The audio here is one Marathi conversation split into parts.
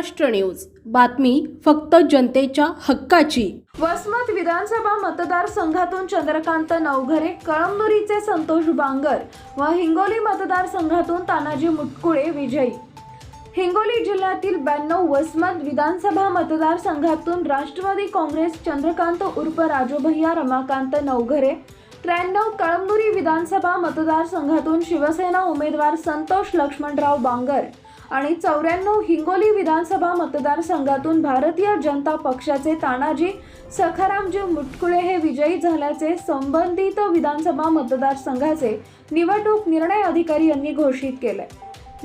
महाराष्ट्र न्यूज. बातमी फक्त जनतेच्या हक्काची. वसमत विधानसभा मतदारसंघातून चंद्रकांत नवघरे कळमनुरीचे संतोष बांगर व हिंगोली मतदारसंघातून तानाजी मुटकुळे विजयी. हिंगोली जिल्ह्यातील ब्याण्णव वसमत विधानसभा मतदारसंघातून राष्ट्रवादी काँग्रेस चंद्रकांत उर्फ राजोभय्या रमाकांत नवघरे त्र्याण्णव कळमनुरी विधानसभा मतदारसंघातून शिवसेना उमेदवार संतोष लक्ष्मणराव बांगर आणि चौऱ्याण्णव हिंगोली विधानसभा मतदारसंघातून भारतीय जनता पक्षाचे तानाजी सखारामजी मुटकुळे हे विजयी झाल्याचे संबंधित विधानसभा मतदारसंघाचे निवडणूक निर्णय अधिकारी यांनी घोषित केले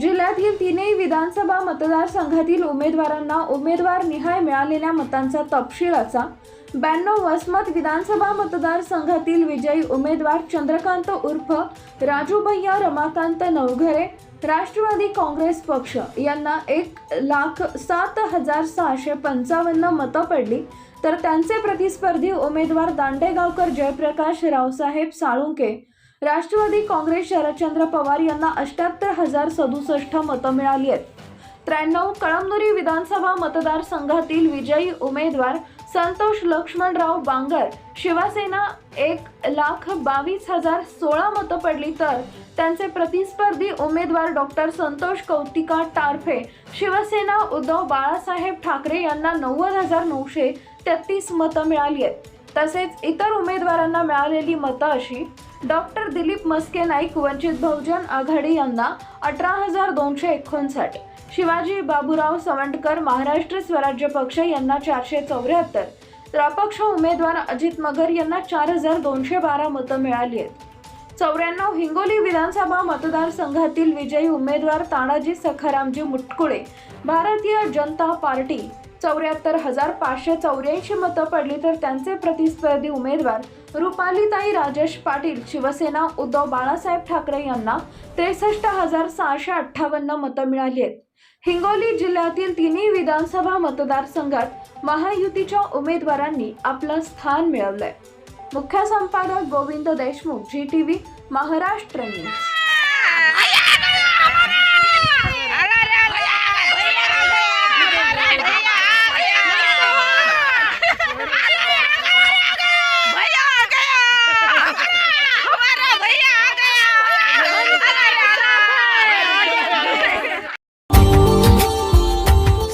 जिल्ह्यातील तीनही विधानसभा मतदारसंघातील उमेदवारांना उमेदवार निहाय मिळालेल्या मतांचा तपशिलाचा ब्याण्णव वसमत विधानसभा मतदारसंघातील विजयी उमेदवार चंद्रकांत उर्फ राजूभैया रमाकांत नवघरे राष्ट्रवादी काँग्रेस पक्ष यांना एक लाख सात हजार सहाशे पंचावन्न मतं पडली. तर त्यांचे प्रतिस्पर्धी उमेदवार दांडेगावकर जयप्रकाश रावसाहेब साळुंके राष्ट्रवादी काँग्रेस शरदचंद्र पवार यांना अष्ट्याहत्तर हजार सदुसष्ट मतं मिळाली आहेत. त्र्याण्णव कळमनुरी विधानसभा मतदारसंघातील विजयी उमेदवार संतोष लक्ष्मणराव बांगर. शिवसेना एक लाख बावीस हजार सोळा मतं पडली तर त्यांचे प्रतिस्पर्धी उमेदवार डॉक्टर संतोष कौतिका टारफे. शिवसेना उद्धव बाळासाहेब ठाकरे यांना नव्वद हजार नऊशे तेहतीस मतं मिळाली आहेत. तसेच इतर उमेदवारांना मिळालेली मतं अशी डॉक्टर दिलीप मस्के नाईक वंचित बहुजन आघाडी यांना अठरा हजार दोनशे एकोणसाठ शिवाजी बाबूराव सवंडकर महाराष्ट्र स्वराज्य पक्ष यांना चारशे चौऱ्याहत्तर तर अपक्ष उमेदवार अजित मगर यांना चार हजार दोनशे बारा मतं मिळाली आहेत. चौऱ्याण्णव हिंगोली विधानसभा मतदारसंघातील विजयी उमेदवार तानाजी सखारामजी मुटकुळे भारतीय जनता पार्टी चौऱ्याहत्तर हजार पाचशे चौऱ्याऐंशी मतं पडली तर त्यांचे प्रतिस्पर्धी उमेदवार रुपालीताई राजेश पाटील शिवसेना उद्धव बाळासाहेब ठाकरे यांना त्रेसष्ट हजार सहाशे अठ्ठावन्न मतं मिळाली आहेत. हिंगोली जिल्ह्यातील तिन्ही विधानसभा मतदारसंघात महायुतीच्या उमेदवारांनी आपलं स्थान मिळवलंय. मुख्य संपादक Govind Deshmukh G T V Maharashtra news